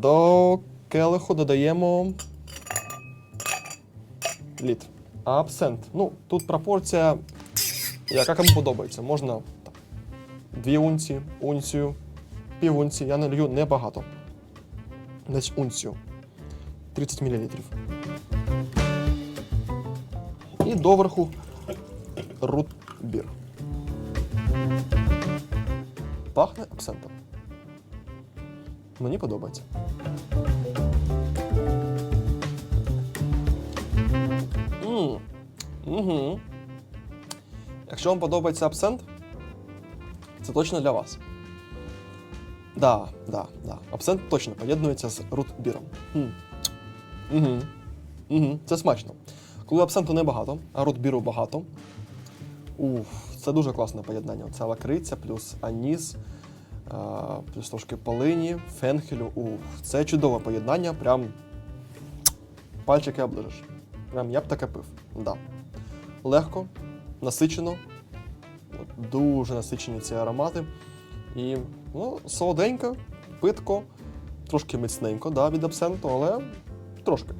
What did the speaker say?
До келиху додаємо лід. Абсент. Ну, тут пропорція, яка кому подобається. Можна так, дві унції, унцію, пів унції. Я налью небагато. Десь унцію. 30 мл. І доверху рутбір. Пахне абсентом. Мені подобається. Угу. Якщо вам подобається абсент, це точно для вас. Да, да, да. Абсент точно поєднується з рутбіром. Угу. Угу. Це смачно. Коли абсенту небагато, а рутбіру багато. Уф, це дуже класне поєднання. Це лакриця плюс аніс, плюс трошки полині, фенхелю. Уф, це чудове поєднання. Прям пальчики оближеш. Прям я б таке пив. Да. Легко, насичено. От, Дуже насичені ці аромати. І ну, солоденько, питко, трошки міцненько да, від абсенту, але трошки.